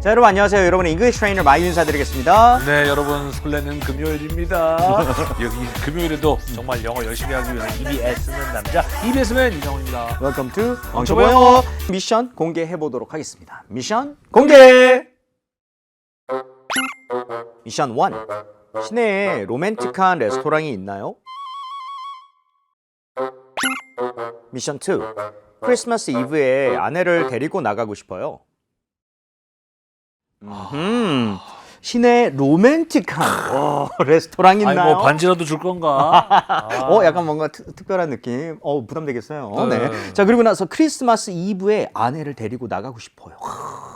자 여러분 안녕하세요. 여러분의 잉글리시 트레이너 마이 인사드리겠습니다. 네, 여러분 설레는 금요일입니다. 여기 금요일에도 정말 영어 열심히 하기 위한 입이 애쓰는 남자 EBS맨 이정훈입니다. Welcome to 영어. 영어 미션 공개해 보도록 하겠습니다. 미션 공개. 미션 1. 시내에 로맨틱한 레스토랑이 있나요? 미션 2. 크리스마스 이브에 아내를 데리고 나가고 싶어요. 음. 시내에 로맨틱한 어, 레스토랑 있나요? 아니 뭐 반지라도 줄 건가? 아. 어, 약간 뭔가 특, 특별한 느낌. 어, 부담되겠어요. 네. 네. 자, 그리고 나서 크리스마스 이브에 아내를 데리고 나가고 싶어요.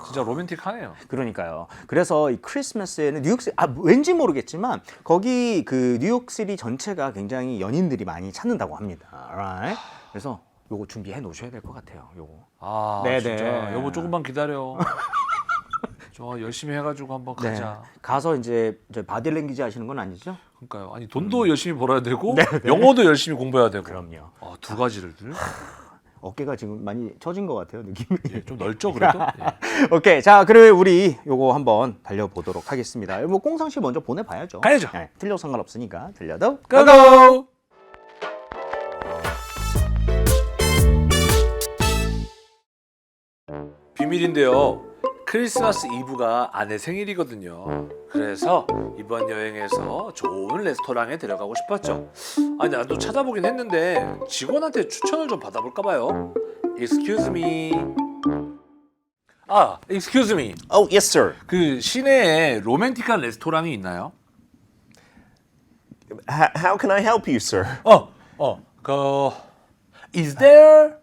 진짜 로맨틱하네요. 그러니까요. 그래서 이 크리스마스에는 뉴욕시 아 왠지 모르겠지만 거기 그 뉴욕시티 전체가 굉장히 연인들이 많이 찾는다고 합니다. Alright? 그래서 요거 준비해 놓으셔야 될 것 같아요. 요거. 아, 네네. 진짜 여보 조금만 기다려. 저 열심히 해가지고 한번 네. 가자. 가서 이제 저 바디랭귀지 하시는 건 아니죠? 그러니까요. 아니 돈도 열심히 벌어야 되고 영어도 열심히 공부해야 되고. 그럼요. 아, 두 가지를 어깨가 지금 많이 처진 것 같아요, 느낌이. 예, 좀 넓죠 그래도. 예. 오케이. 자, 그러면 우리 요거 한번 달려보도록 하겠습니다. 뭐 꽁상 씨 먼저 보내봐야죠. 가야죠. 네, 틀려도 상관없으니까 들려도 고고. 비밀인데요. 크리스마스 이브가 아내 생일이거든요. 그래서 이번 여행에서 좋은 레스토랑에 데려가고 싶었죠. 아니 나도 찾아보긴 했는데 직원한테 추천을 좀 받아볼까 봐요. Excuse me. 아, excuse me. Oh, yes, sir. 그 시내에 로맨틱한 레스토랑이 있나요? H- how can I help you, sir? 어, 어, 그 Is there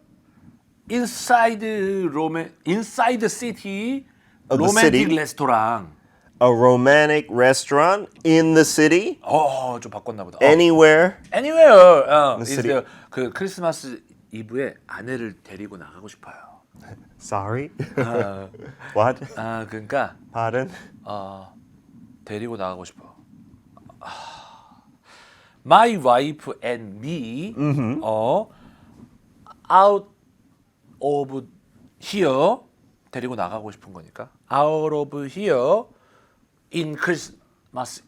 inside roman inside the city Of the romantic city? restaurant? A romantic restaurant in the city? 어, 좀 바꿨나 보다. 어, Anywhere? anywhere. 어, is city. there 그 크리스마스 이브에 아내를 데리고 나가고 싶어요. Sorry? 아, what? 아 그러니까 Pardon? 어, 데리고 나가고 싶어. 아, My wife and me 어 out of here 데리고 나가고 싶은 거니까 out of here in Christmas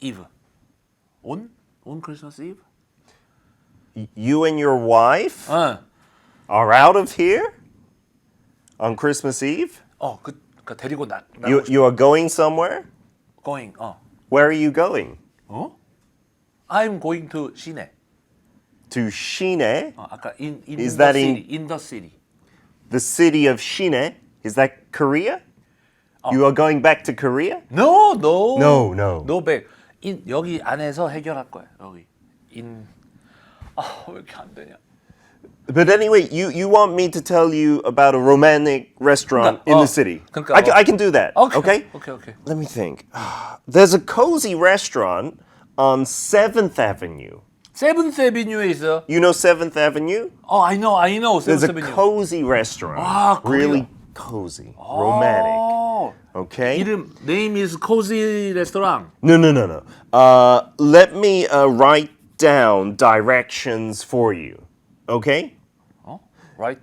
Eve on on Christmas Eve Y- You and your wife 어, are out of here on Christmas Eve? 어그 그 데리고 나 You, 나가고 싶 you are going somewhere? going 어 Where are you going? 어? I'm going to 시내 To Shine, 어, 아까 in in Is the that in- city in the city the city of Shine. Is that Korea? You are going back to Korea? No, no. No, no. No back. 인 여기 안에서 해결할 거야. 여기. 인 아, 왜 이렇게 안 되냐? But anyway, you, you want me to tell you about a romantic restaurant 그러니까, in 어, the city? 그러니까, I, can, 어. I can do that. 오케이. okay? 오케이, 오케이. Let me think. There's a cozy restaurant on 7th Avenue. 세븐스 애비뉴에 있어. You know 7th Avenue? 어, I know, I know. There's 세븐스 a 애비뉴. cozy restaurant. Ah, Korea. really cozy, romantic. 어, Okay? 이름 name is cozy restaurant. No, no, no, no. Uh, let me uh, write down directions for you. Okay? 어? Right?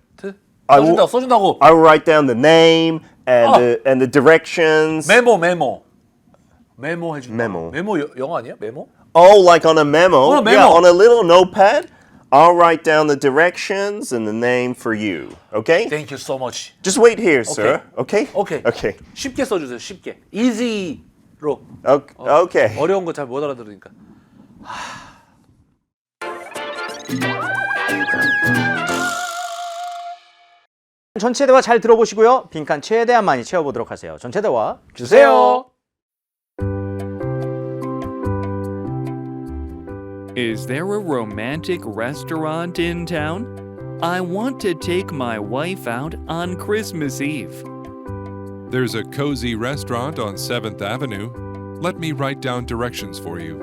I 써준다, will- 써준다고. I will write down the name and Oh. the and the directions. 메모, 메모. 메모 해준다. 메모. 메모 여- 영어 아니야? 메모? Oh, like on a memo? On a Yeah, memo. on a little notepad. I'll write down the directions and the name for you. Okay? Thank you so much. Just wait here, sir. Okay? 오케이. Okay. 쉽게 써주세요. 쉽게. easy로. Okay. okay. 어려운 거 잘 못 알아들으니까. 전체 대화 잘 들어보시고요. 빈칸 최대한 많이 채워보도록 하세요. 전체 대화 주세요. Is there a romantic restaurant in town? I want to take my wife out on Christmas Eve. There's a cozy restaurant on 7th Avenue. Let me write down directions for you.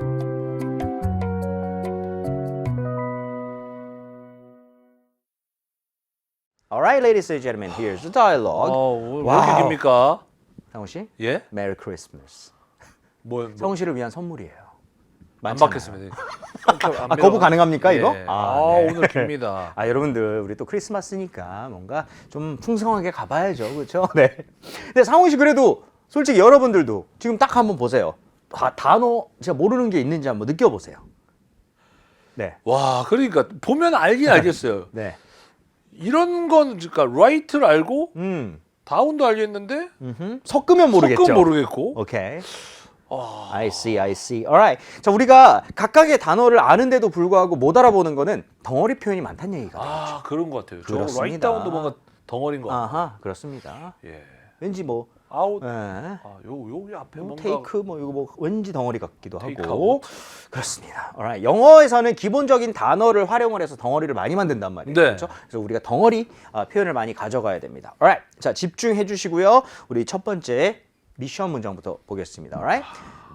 Alright, ladies and gentlemen, here's the dialogue. 어, 왜 이렇게 와우. 깁니까? 상우 씨, 예? Merry Christmas. 뭐, 뭐 성우 씨를 위한 선물이에요. 안 많잖아요. 받겠습니다. 아, 거부 가능합니까, 이거? 예. 아, 아, 네. 오늘 깁니다. 아 여러분들 우리 또 크리스마스니까 뭔가 좀 풍성하게 가봐야죠, 그렇죠? 네. 근데 상훈 씨 그래도 솔직히 여러분들도 지금 딱 한번 보세요. 다, 단어 제가 모르는 게 있는지 한번 느껴보세요. 네, 와, 그러니까 보면 알긴 알겠어요. 네, 이런 건 그러니까 라이트를 알고 음, 다운도 알겠는데 음흠. 섞으면 모르겠죠. 섞은 모르겠고. 오케이. I see, I see. Alright. 자, 우리가 각각의 단어를 아는데도 불구하고 못 알아보는 거는 덩어리 표현이 많다는 얘기가. 아, 그런 것 같아요. 저 그렇습니다. 라이트 다운도 뭔가 덩어리인 것 같아요. 아하, 그렇습니다. 예. 왠지 뭐, 아웃. 예. 아, 요 여기 앞에 뭐 뭔가 테이크 뭐 이거 뭐 왠지 덩어리 같기도 테이크 하고 그렇습니다. alright. 영어에서는 기본적인 단어를 활용을 해서 덩어리를 많이 만든단 말이에요. 네. 그렇죠? 그래서 우리가 덩어리 아, 표현을 많이 가져가야 됩니다. alright. 자, 집중해 주시고요. 우리 첫 번째 미션 문장부터 보겠습니다. alright.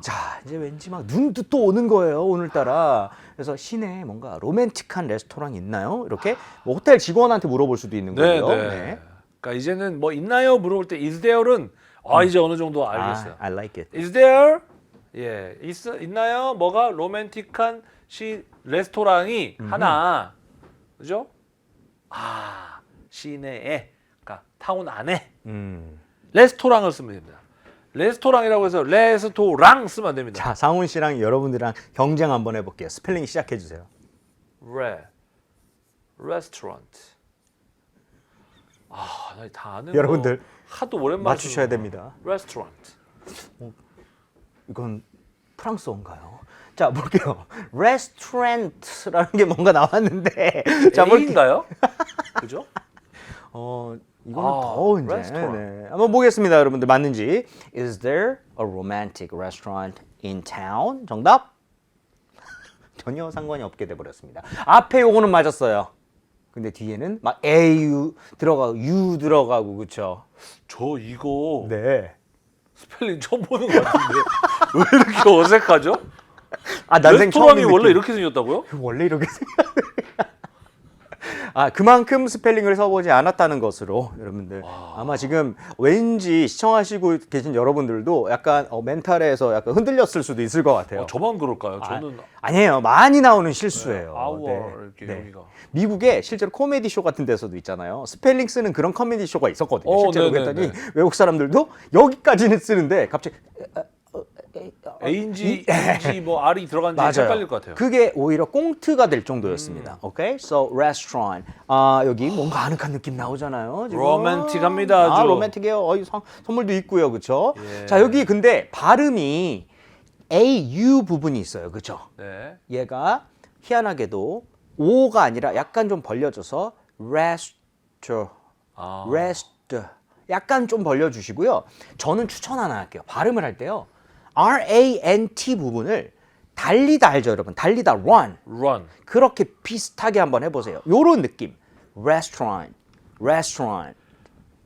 자, 이제 왠지 막 눈도 또 오는 거예요, 오늘따라. 그래서 시내에 뭔가 로맨틱한 레스토랑 있나요? 이렇게 뭐 호텔 직원한테 물어볼 수도 있는 네, 거고요. 네. 그러니까 이제는 뭐 있나요? 물어볼 때 is there는 아, 이제 어느 정도 알겠어요. 아, I like it. is there? 예. 있 있나요? 뭐가 로맨틱한 시 레스토랑이 하나. 그죠? 아, 시내에 그러니까 타운 안에 음. 레스토랑을 쓰면 됩니다. 레스토랑이라고 해서 레스토랑 쓰면 안 됩니다. 자, 상훈 씨랑 여러분들이랑 경쟁 한번 해볼게요. 스펠링 시작해 주세요. 레 레스토랑트. 아, 나다 아는 여러분들 거 하도 오랜만에 맞추셔야 쓰는 거. 됩니다. 레스토랑트. 이건 프랑스어인가요? 자, 볼게요. 레스토랑트라는 게 뭔가 나왔는데. 자, 볼게요. A인가요? 그죠? 어, 이거는 아, 더 이제. 네. 한번 보겠습니다, 여러분들. 맞는지. Is there a romantic restaurant in town? 정답? 전혀 상관이 없게 돼 버렸습니다. 앞에 요거는 맞았어요. 근데 뒤에는 막 AU 들어가고 U 들어가고 그렇죠? 저 이거 네. 스펠링 처음 보는 것 같은데 왜 이렇게 어색하죠? 아, 난생 처음 레스토랑이 느낌. 원래 이렇게 생겼다고요? 원래 이렇게 생각해요. 아 그만큼 스펠링을 써보지 않았다는 것으로 여러분들 아마 지금 왠지 시청하시고 계신 여러분들도 약간 어, 멘탈에서 약간 흔들렸을 수도 있을 것 같아요. 어, 저만 그럴까요? 저는 아 니에요, 많이 나오는 실수예요. 아워 네. 이렇게 네. 여기가 미국에 실제로 코미디 쇼 같은 데서도 있잖아요. 스펠링 쓰는 그런 코미디 쇼가 있었거든요. 어, 실제로 네네네. 그랬더니 외국 사람들도 여기까지는 쓰는데 갑자기 A인지 E인지 뭐 R이 들어간지 헷갈릴 것 같아요. 음. 그게 오히려 꽁트가 될 정도였습니다. 오케이, so restaurant. 아 여기 뭔가 아늑한 느낌 나오잖아요. 지금. 로맨틱합니다, 아 아주. 로맨틱해요. 어, 이 선- 선물도 있고요, 그렇죠? 예. 자 여기 근데 발음이 A U 부분이 있어요, 그렇죠? 네. 얘가 희한하게도 O가 아니라 약간 좀 벌려져서 rest, 아. rest. 약간 좀 벌려주시고요. 저는 추천 하나 할게요. 발음을 할 때요. R A N T 부분을 달리다 알죠, 여러분? 달리다 run. run. 그렇게 비슷하게 한번 해 보세요. 요런 느낌. restaurant, restaurant.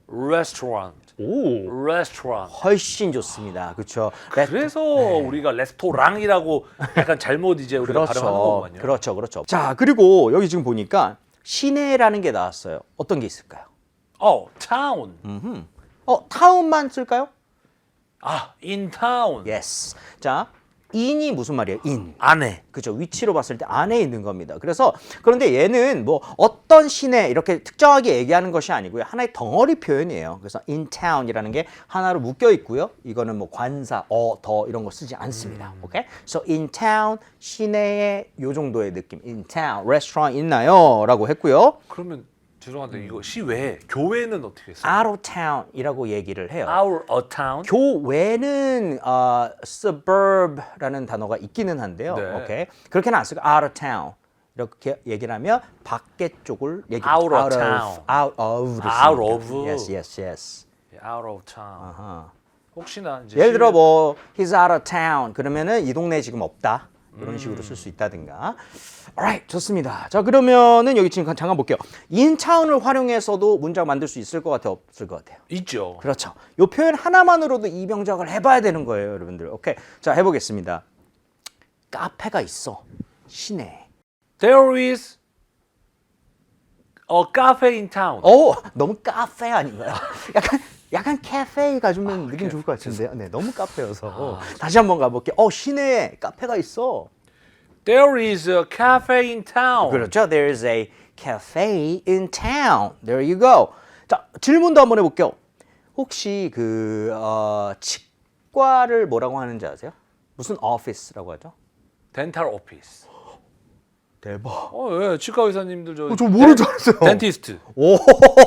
restaurant. 오, restaurant. 훨씬 좋습니다. 그렇죠? 그래서 우리가 레스토랑이라고 약간 잘못 이제 우리가 발음하는 그렇죠. 거거든요. 그렇죠. 그렇죠. 자, 그리고 여기 지금 보니까 시내라는 게 나왔어요. 어떤 게 있을까요? 어, town. 어, 타운만 쓸까요? 아, in town. Yes. 자, in이 무슨 말이에요? in. 안에. 그죠 위치로 봤을 때 안에 있는 겁니다. 그래서 그런데 얘는 뭐 어떤 시내 이렇게 특정하게 얘기하는 것이 아니고요. 하나의 덩어리 표현이에요. 그래서 in town이라는 게 하나로 묶여 있고요. 이거는 뭐 관사, 어, 더 이런 거 쓰지 않습니다. 오케이? So in town 시내의 요 정도의 느낌. in town restaurant 있나요?라고 했고요. 그러면 죄송한데 이거 시외 교회는 어떻게 했어요? out of town이라고 얘기를 해요. Our a town. 교외는 어, suburb라는 단어가 있기는 한데요. 네. 오케이 그렇게는 안 쓰고 out of town 이렇게 얘기를 하면 밖에 쪽을 얘기 Out of town. out of Out of. yes yes yes out of town. 아하. 혹시나 이제 예를 들어 시외- 뭐 he's out of town 그러면은 이 동네에 지금 없다 이런 식으로 쓸 수 있다든가 alright 좋습니다 자 그러면은 여기 지금 잠깐 볼게요 in town을 활용해서도 문장 만들 수 있을 것 같아요 없을 것 같아요 있죠. 그렇죠. 이 표현 하나만으로도 이병작을 해봐야 되는 거예요, 여러분들. 오케이. 자, 해보겠습니다. 카페가 있어. 시내. There is a cafe in town. 오, 너무 카페 아닌가요? 약간 약간 카페 가주면 느낌 좋을 것 같은데요. 네, 너무 카페여서 다시 한번 가볼게요. 어, 시내에 카페가 있어. There is a cafe in town. 그렇죠. There's a cafe in town. There you go. 자, 질문도 한번 해볼게요. 혹시 그 어, 치과를 뭐라고 하는지 아세요? 무슨 office라고 하죠? 덴탈 오피스. 대박. 어, 예. 치과 의사님들 저. 저 모르는 줄 알았어요. 덴티스트. 오.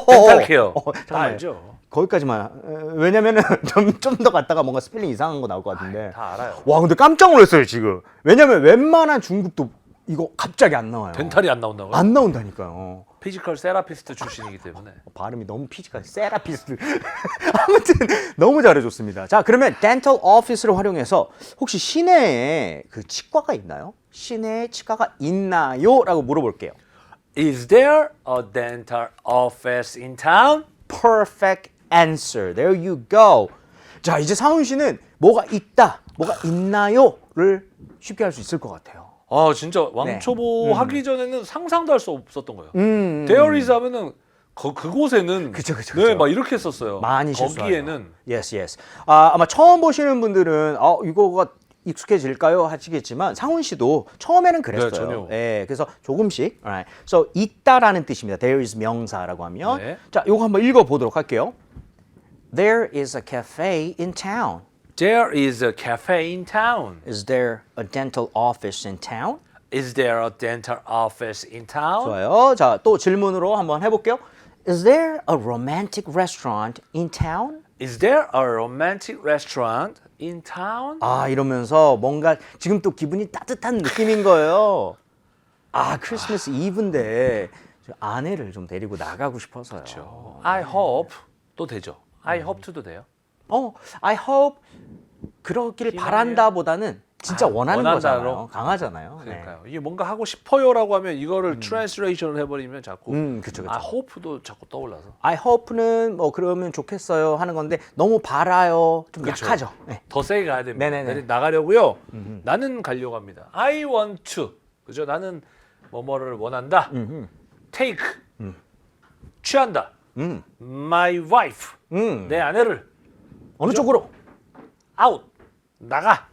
덴탈 케어. 어, 다. 알죠. 거기까지만. 어, 왜냐면은 좀좀더 갔다가 뭔가 스펠링 이상한 거 나올 것 같은데. 다 알아요. 와, 근데 깜짝 놀랐어요 지금. 왜냐면 웬만한 중국도 이거 갑자기 안 나와요. 덴탈이 안 나온다고요? 안 나온다니까요. 피지컬 세라피스트 출신이기 때문에. 발음이 너무 피지가 세라피스트. 아무튼 너무 잘해줬습니다. 자, 그러면 dental office를 활용해서 혹시 시내에 그 치과가 있나요? 시내에 치과가 있나요? 라고 물어볼게요. Is there a dental office in town? Perfect answer. There you go. 자, 이제 상훈 씨는 뭐가 있다, 뭐가 있나요?를 쉽게 할 수 있을 것 같아요. 아 진짜 왕초보 네. 하기 전에는 상상도 할 수 없었던 거예요. 음. There is 하면은 그 그곳에는 그쵸, 그쵸, 네, 그쵸. 막 이렇게 썼어요. 많이 실수하죠. 거기에는 Yes, yes. 아, 아마 처음 보시는 분들은 어, 이거가 익숙해질까요? 하시겠지만 상훈 씨도 처음에는 그랬어요. 네, 전혀. 예, 그래서 조금씩. Alright. So 있다라는 뜻입니다. There is 명사라고 하면 네. 자, 요거 한번 읽어 보도록 할게요. There is a cafe in town. There is a cafe in town. Is there a dental office in town? Is there a dental office in town? 좋아요. 자, 또 질문으로 한번 해볼게요. Is there a romantic restaurant in town? Is there a romantic restaurant in town? 아 이러면서 뭔가 지금 또 기분이 따뜻한 느낌인 거예요. 아 크리스마스 이브인데 저 아내를 좀 데리고 나가고 싶어서요. I hope 또 되죠. I hope to도 돼요. 어, I hope 그러길 희망이에요. 바란다보다는 진짜 아, 원하는 원한다로? 거잖아요. 강하잖아요. 네. 그러니까요. 이게 뭔가 하고 싶어요라고 하면 이거를 트랜스레이션을 해버리면 자꾸 음, 그쵸, 그쵸. I hope도 자꾸 떠올라서. I hope는 뭐 그러면 좋겠어요 하는 건데 너무 바라요 좀 그쵸. 약하죠. 네. 더 세게 가야 됩니다. 네네네. 네, 나가려고요. 나는 가려고 합니다. I want to. 그죠? 나는 뭐뭐를 원한다. take. 취한다. My wife. 음. 내 아내를 어느 쪽으로? out. 나가.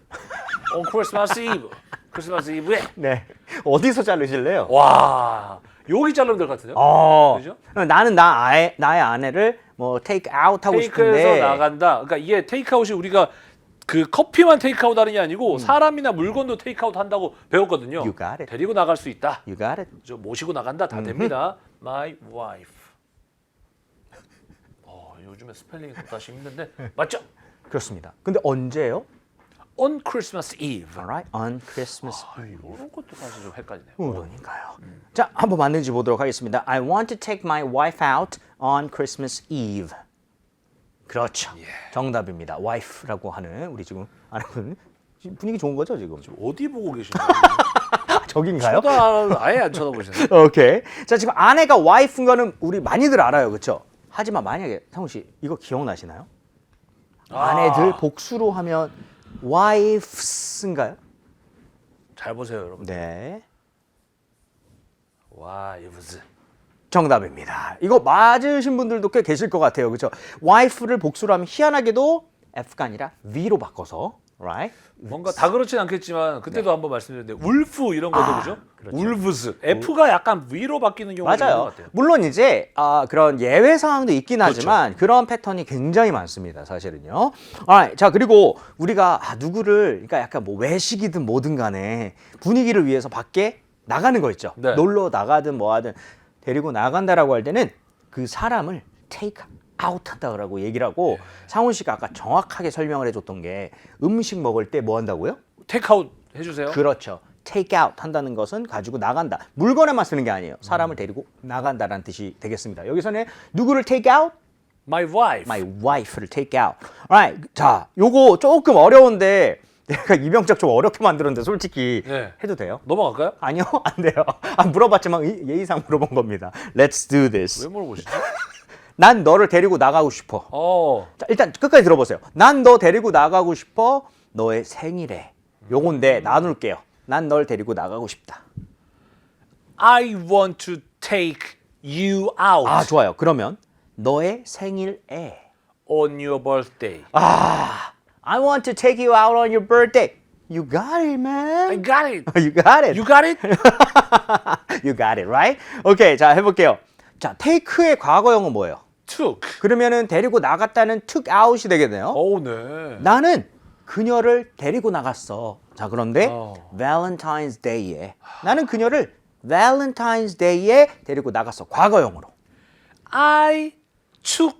on 크리스마스 이브. 크리스마스 이브에. 네. 어디서 자르실래요? 와. 여기 자르면 될 것 같은데요? 어. 그죠? 나는 나 아예, 나의 아내를 뭐 take out 하고 테이크에서 싶은데 나간다. 그러니까 이게 테이크아웃이 우리가 그 커피만 테이크아웃 하는 게 음. 아니고 사람이나 물건도 테이크아웃 한다고 배웠거든요. You got it. 데리고 나갈 수 있다. You got it. 저 모시고 나간다 다 됩니다. My wife. 어, 요즘에 스펠링이 또 다시 힘든데 맞죠? 그렇습니다. 근데 언제요? On Christmas Eve. Alright, on Christmas. 아, 이런 것도 사실 좀 헷갈리네요. 그러니까요. 자, 한번 맞는지 보도록 하겠습니다. I want to take my wife out on Christmas Eve. 그렇죠. 정답입니다. wife라고 하는 우리 지금 아내분 지금 분위기 좋은 거죠 지금? 어디 보고 계신 거예요? 저긴가요? 쳐다 아예 안 쳐다보시네. 오케이. 자 지금 아내가 와이프인 거는 우리 많이들 알아요, 그렇죠? 하지만 만약에 상훈 씨 이거 기억나시나요? 아내들 복수로 하면 wifes인가요? 잘 보세요, 여러분. 네. wives. 정답입니다. 이거 맞으신 분들도 꽤 계실 것 같아요. 그렇죠? wife를 복수로 하면 희한하게도 F가 아니라 V로 바꿔서 right? 뭔가 다 그렇진 않겠지만 그때도 한번 말씀드렸는데 울프 이런 것도 아, 그죠? 그렇죠. 울브스 F가 약간 위로 바뀌는 경우가 있는 것 맞아요. 같아요. 물론 이제 아, 그런 예외 사항도 있긴 하지만 그런 패턴이 굉장히 많습니다. 사실은요. Alright. 자 그리고 우리가 아, 누구를 그러니까 약간 뭐 외식이든 뭐든 간에 분위기를 위해서 밖에 나가는 거 있죠. 네. 놀러 나가든 뭐하든 데리고 나간다라고 할 때는 그 사람을 take out 한다고 얘기를 하고 상훈 씨가 아까 정확하게 설명을 해줬던 게 음식 먹을 때 뭐 한다고요? 테이크아웃 해주세요. 그렇죠. take out 한다는 것은 가지고 나간다. 물건에만 쓰는 게 아니에요. 사람을 데리고 나간다라는 뜻이 되겠습니다. 여기서는 누구를 take out? My wife. My wife를 take out. Alright. 자, 요거 조금 어려운데 내가 이병작 좀 어렵게 만들었는데 솔직히 네. 해도 돼요? 넘어갈까요? 아니요, 안 돼요. 아, 물어봤지만 이- 예의상 물어본 겁니다. Let's do this. 왜 물어보시죠? 난 너를 데리고 나가고 싶어. 어, 자, 일단 끝까지 들어보세요. 난 너 데리고 나가고 싶어. 너의 생일에. 요건데 나눌게요. 난 널 데리고 나가고 싶다. I want to take you out 아, 좋아요. 그러면 너의 생일에 on your birthday. 아, I want to take you out on your birthday. You got it, I man. got it. You got it. You got it? You got it, right? 오케이, 자 해볼게요. 자, take의 과거형은 뭐예요? Took. 그러면은 데리고 나갔다는 took out이 되겠네요. 오, 네. 나는 그녀를 데리고 나갔어. 자, 그런데 어. Valentine's Day에 나는 그녀를 Valentine's Day에 데리고 나갔어. 과거형으로. I took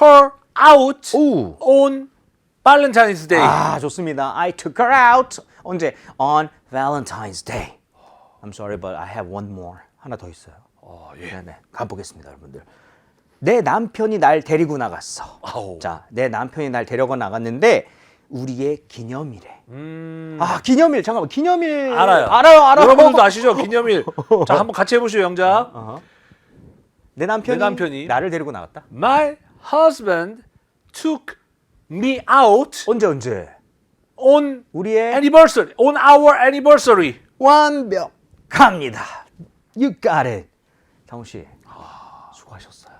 her out 오. on Valentine's Day. 아, 좋습니다. I took her out. 언제? On Valentine's Day. I'm sorry, but I have one more. 하나 더 있어요. 어, 예. 네 네. 가보겠습니다, 여러분들. 내 남편이 날 데리고 나갔어. 아우. 자, 내 남편이 날 데려가 나갔는데 우리의 기념일에. 아, 기념일. 잠깐만. 기념일. 음. 알아요. 알아요, 알아요. 여러분들도 아시죠? 기념일. 자, 한번 같이 해 보시죠, 영작. 내 남편이, 내 남편이 나를 데리고 나갔다. My husband took me out 언제 언제? on 우리의 anniversary. On our anniversary. 완벽합니다. You got it. 장훈 씨. 수고하셨어요.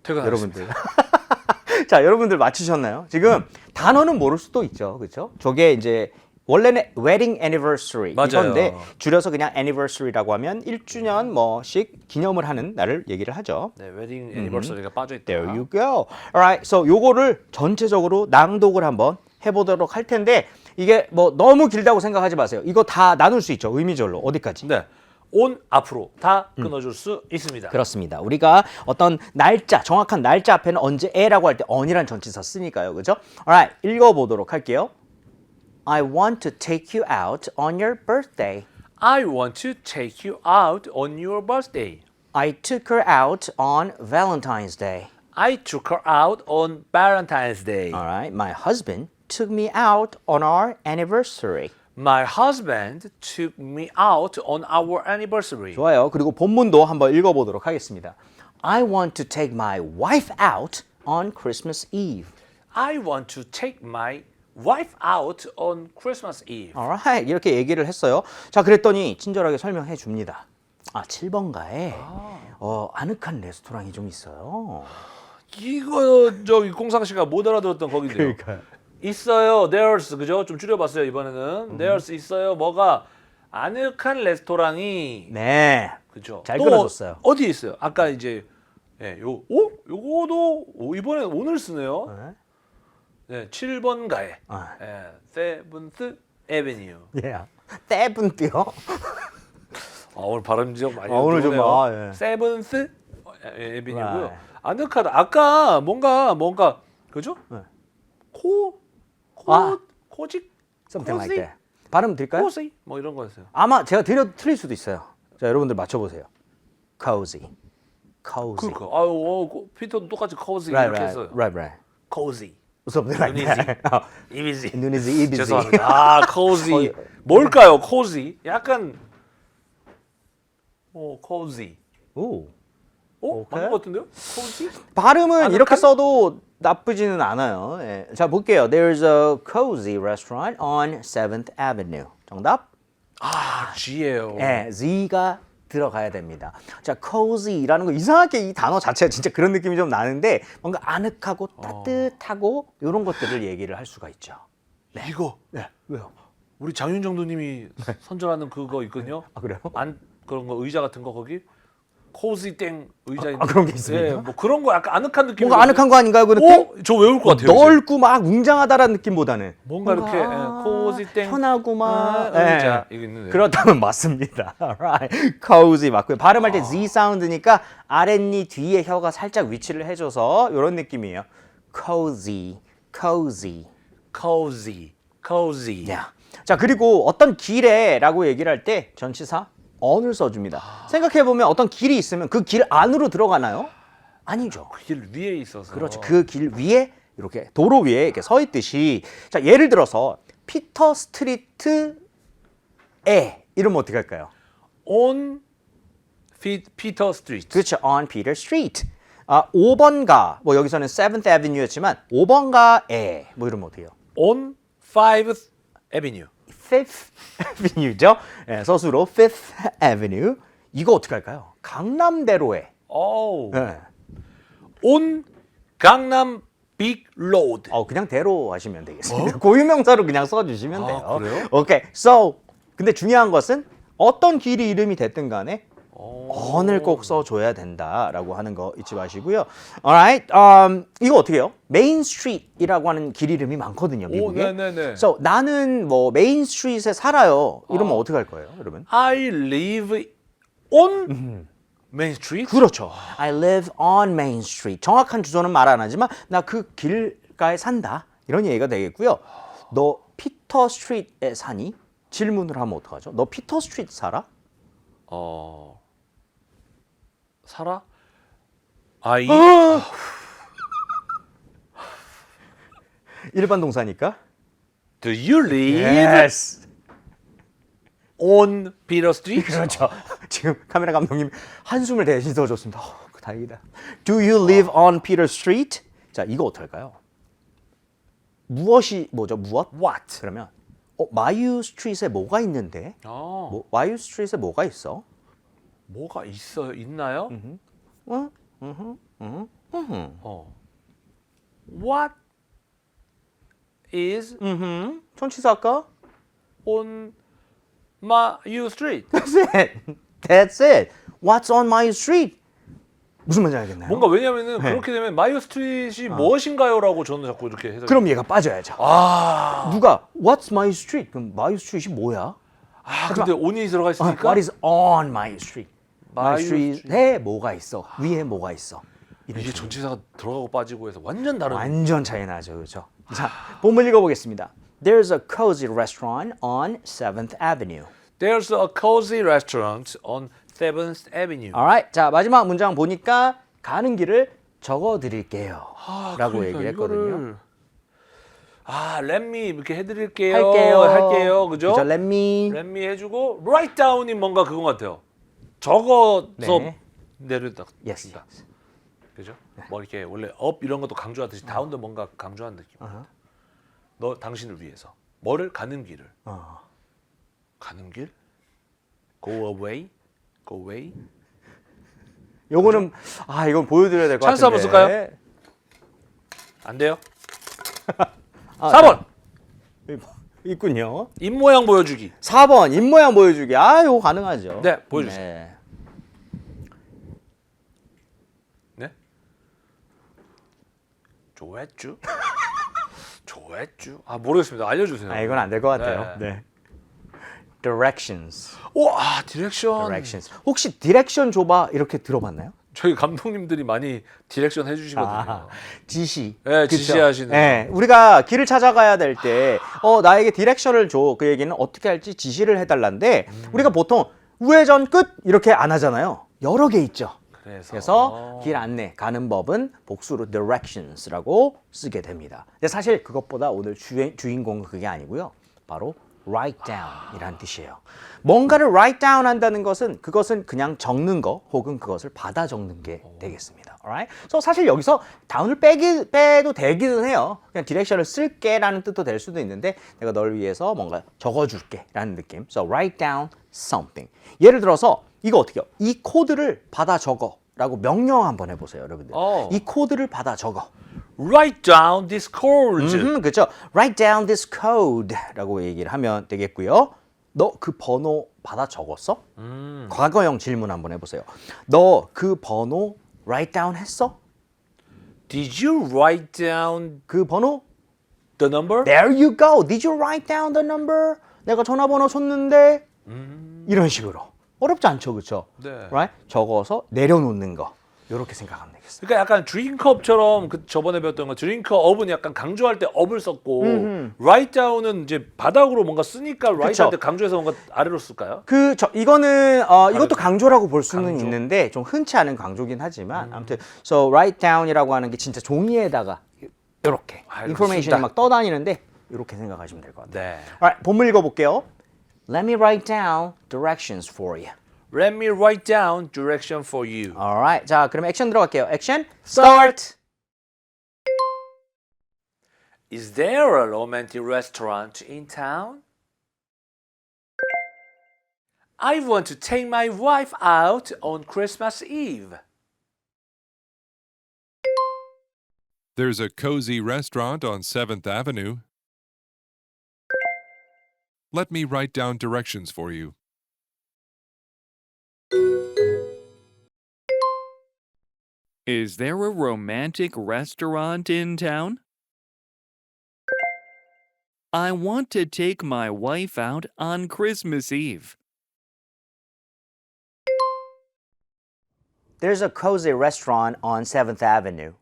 퇴근하겠습니다. 여러분들. 자, 여러분들 맞추셨나요? 지금 단어는 모를 수도 있죠. 그렇죠? 저게 이제 원래는 wedding anniversary 맞아요. 이건데 줄여서 그냥 anniversary라고 하면 1주년 뭐씩 기념을 하는 날을 얘기를 하죠. 네, 웨딩 애니버서리가 빠져 있다. There you go. Alright. So 요거를 전체적으로 낭독을 한번 해보도록 할 텐데 이게 뭐 너무 길다고 생각하지 마세요. 이거 다 나눌 수 있죠. 의미절로 어디까지? 네. On 앞으로 다 끊어줄 수 있습니다. 그렇습니다. 우리가 어떤 날짜, 정확한 날짜 앞에는 언제 에라고 할 때 on이란 전치사 쓰니까요. 그죠? Alright. 읽어보도록 할게요. I want to take you out on your birthday. I want to take you out on your birthday. I took her out on Valentine's Day. I took her out on Valentine's Day. Alright. My husband took me out on our anniversary. My husband took me out on our anniversary. 좋아요. 그리고 본문도 한번 읽어보도록 하겠습니다. I want to take my wife out on Christmas Eve. I want to take my wife out on Christmas Eve. Alright. 이렇게 얘기를 했어요. 자, 그랬더니 친절하게 설명해 줍니다. 아, 7번가에 어, 아늑한 레스토랑이 좀 있어요. 이거 저기 공상 씨가 못 알아들었던 거기인데요. 그러니까요. 있어요. There's 그죠? 좀 줄여봤어요 이번에는. There's 있어요. 뭐가 아늑한 레스토랑이 네. 그죠? 잘 또 끊어줬어요. 어디 있어요? 아까 이제 예, 요, 오, 요거도 오, 이번에 오늘 쓰네요. 네, 7번 가에 아. 예, 세븐스 에베뉴. 예. 세븐 띠요? 아, 오늘 발음 좀 많이 아, 오늘 좀, 들어오네요. 아, 예. 세븐스 에베뉴고요. Right. 아늑하다. 아까 뭔가 뭔가 그죠? 네. 코, 코, 아. 코직, Something like 코지? that. 발음 드릴까요? 코지 뭐 이런 거였어요. 아마 제가 드려 틀릴 수도 있어요. 자, 여러분들 맞춰 보세요. cozy. cozy. 그러니까 아유 어, 그 피터도 똑같이 코지 right, 이렇게 right, 했어요. right, right. 코지. Something like that. 어, 이미지. 눈이지, 입이지. 죄송합니다. 아, 코지. 어, 뭘까요? 코지. 약간 어, 코지. 오. 어? 맞는 것 같은데요? 코지? 발음은 아늑한? 이렇게 써도 나쁘지는 않아요. 예. 자, 볼게요. There's a cozy restaurant on 7th Avenue. 정답? 아, G예요. 예, Z가 들어가야 됩니다. 자, cozy라는 거 이상하게 이 단어 자체가 진짜 그런 느낌이 좀 나는데 뭔가 아늑하고 따뜻하고 이런 것들을 얘기를 할 수가 있죠. 이거 네, 왜요? 우리 장윤정 누님이 선전하는 그거 있거든요. 아, 그래요? 안 그런 거 의자 같은 거 거기 코지 땡 의자 있는 아, 그런 게 있습니까? 예, 뭐 그런 거 약간 아늑한 느낌. 뭔가 아늑한 거 아닌가요? 그 느낌? 어? 저 외울 것 같아요. 이제. 넓고 막 웅장하다라는 느낌보다는 뭔가 이렇게 예, 코지 땡 편하고 막 아, 의자 예. 이거 있는데. 그렇다면 맞습니다. Alright. cozy 맞고요. 발음할 때 Z 사운드니까 아랫니 뒤에 혀가 살짝 위치를 해줘서 이런 느낌이에요. cozy, cozy. cozy, cozy. 야. 자 그리고 어떤 길에라고 얘기를 할 때 전치사 on을 써줍니다. 생각해 보면 어떤 길이 있으면 그 길 안으로 들어가나요? 아니죠. 길 위에 있어서. 그렇죠. 그 길 위에 이렇게 도로 위에 이렇게 서 있듯이 자 예를 들어서 피터 스트리트에 이러면 어떻게 할까요? on 피, 피터 스트리트. 그렇죠. On Peter Street. 아 5번가 뭐 여기서는 7th Avenue였지만 5번가에 뭐 이러면 어때요? on 5th avenue. 5th Avenue죠. 예, 서술로 5th Avenue. 이거 어떻게 할까요? 강남대로에. 오. 예. on 강남 big road. 어 그냥 대로 하시면 되겠습니다. 고유명사로 그냥 써주시면 아, 돼요. 그래요? 오케이. So 근데 중요한 것은 어떤 길이 이름이 됐든 간에 on을 꼭 써줘야 된다라고 하는 거 잊지 마시고요. Alright. Um, 이거 어떻게 해요? 메인 스트리트이라고 하는 길 이름이 많거든요, 미국에. 네네네. So 나는 뭐 메인 스트리트에 살아요. 이러면 어. 떻게 할 거예요, 여러분? I live on Main Street. 그렇죠. I live on Main Street. 정확한 주소는 말 안 하지만 나 그 길가에 산다. 이런 얘기가 되겠고요. 너 피터 스트리트에 사니? 질문을 하면 어떡하죠? 너 피터 스트리트 살아? 어 살아? I 일반 동사니까. Do you live Yes. on Peter Street? 그렇죠. 지금 카메라 감독님 한숨을 대신 넣어줬습니다. 어, 다행이다. Do you live on Peter Street? 자, 이거 어떨까요? 무엇이 뭐죠? 무엇? What? 그러면 어, 마유 스트리트에 뭐가 있는데? 어, 뭐, 마유 스트리트에 뭐가 있어? 뭐가 있어요? 있나요? 어? 어. What is 음, 천치사 아까? on my you street? That's it. That's it. What's on my street? 무슨 말인지 알겠나요? 뭔가 왜냐면은 그렇게 되면 마이어 스트릿이 무엇인가요라고 저는 자꾸 이렇게 해서 그럼 얘가 빠져야죠. 아, 누가 What's my street? 그럼 my street이 뭐야? 아 근데 on이 들어가 있으니까 What is on my street? Street에 뭐가 있어? 위에 뭐가 있어? 이게 전치사가 들어가고 빠지고 해서 완전 다른 완전 차이 나죠, 그렇죠? 자, 본문 읽어보겠습니다. There's a cozy restaurant on 7th Avenue. There's a cozy restaurant on 7th Avenue. Alright, 자 마지막 문장 보니까 가는 길을 적어드릴게요. 아, 라고 그러니까 얘기를 했거든요. 이거를- 아, let me 이렇게 해드릴게요. 할게요. 할게요. 그죠? 그죠? Let me. let me 해주고 write down이 뭔가 그건 같아요. 적어서 네. 내려다. Yes. 다 그죠? 뭐 이렇게 원래 업 이런 것도 강조하듯이 다운도 뭔가 강조한 느낌. 너 당신을 위해서 뭐를 가는 길을 어. 가는 길? Go away, go away. 요거는 아 이건 보여드려야 될 것 같은데. 찬스 한번 쓸까요? 안 돼요? 아, 4번 있군요. 입 모양 보여주기. 4번 입 모양 보여주기. 아, 이거 가능하죠. 네, 보여주세요. 네. 네? 좋았죠? 좋았죠? 아 모르겠습니다. 알려주세요. 아, 이건 안 될 것 같아요. 네. 네. Directions. 와 디렉션. Directions. 혹시 디렉션 줘봐 이렇게 들어봤나요? 저희 감독님들이 많이 디렉션 해주시거든요. 아, 지시. 네, 그쵸? 지시하시는 네, 우리가 길을 찾아가야 될 때, 어, 나에게 디렉션을 줘. 그 얘기는 어떻게 할지 지시를 해달라는데, 음. 우리가 보통 우회전 끝 이렇게 안 하잖아요. 여러 개 있죠. 그래서, 그래서 길 안내 가는 법은 복수로 directions라고 쓰게 됩니다. 근데 사실 그것보다 오늘 주인, 주인공은 그게 아니고요. 바로 write down이란 뜻이에요. 뭔가를 write down 한다는 것은 그것은 그냥 적는 거 혹은 그것을 받아 적는 게 되겠습니다. Alright? 그래서 사실 여기서 다운을 빼기, 빼도 되기는 해요. 그냥 디렉션을 쓸게 라는 뜻도 될 수도 있는데 내가 널 위해서 뭔가 적어줄게 라는 느낌. So write down something. 예를 들어서 이거 어떻게 해요? 이 코드를 받아 적어 라고 명령 한번 해보세요, 여러분들. 어. 이 코드를 받아 적어. Write down this code. 음, 그렇죠. Write down this code라고 얘기를 하면 되겠고요. 너 그 번호 받아 적었어? 과거형 질문 한번 해보세요. 너 그 번호 write down 했어? Did you write down 그 번호? the number? There you go. Did you write down the number? 내가 전화번호 줬는데 이런 식으로 어렵지 않죠, 그렇죠? 네. Right? 적어서 내려놓는 거 이렇게 생각하면 되겠습니다. 그러니까 약간 드링크업처럼 그 저번에 배웠던 거 드링크업은 약간 강조할 때 업을 썼고 write down은 이제 바닥으로 뭔가 쓰니까. 할때 강조해서 뭔가 아래로 쓸까요? 그 저 이거는 어 이것도 강조라고 볼 수는 강조? 있는데 좀 흔치 않은 강조긴 하지만 아무튼 so write down이라고 하는 게 진짜 종이에다가 이렇게 아, 인포메이션이 쓴다. 막 떠다니는데 이렇게 생각하시면 될 것 같아요. 네. Alright, 본문 읽어볼게요. Let me write down directions for you. Let me write down direction for you. Alright, 자 그럼 액션 들어갈게요. 액션 start. Is there a romantic restaurant in town? I want to take my wife out on Christmas Eve. There's a cozy restaurant on 7th Avenue. Let me write down directions for you. Is there a romantic restaurant in town? I want to take my wife out on Christmas Eve. There's a cozy restaurant on 7th Avenue.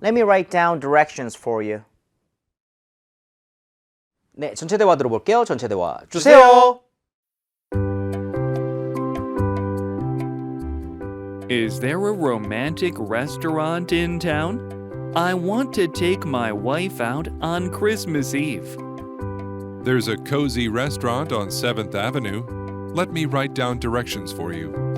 Let me write down directions for you. 네, 전체 대화 들어볼게요. 전체 대화 주세요. Is there a romantic restaurant in town? I want to take my wife out on Christmas Eve. There's a cozy restaurant on 7th Avenue. Let me write down directions for you.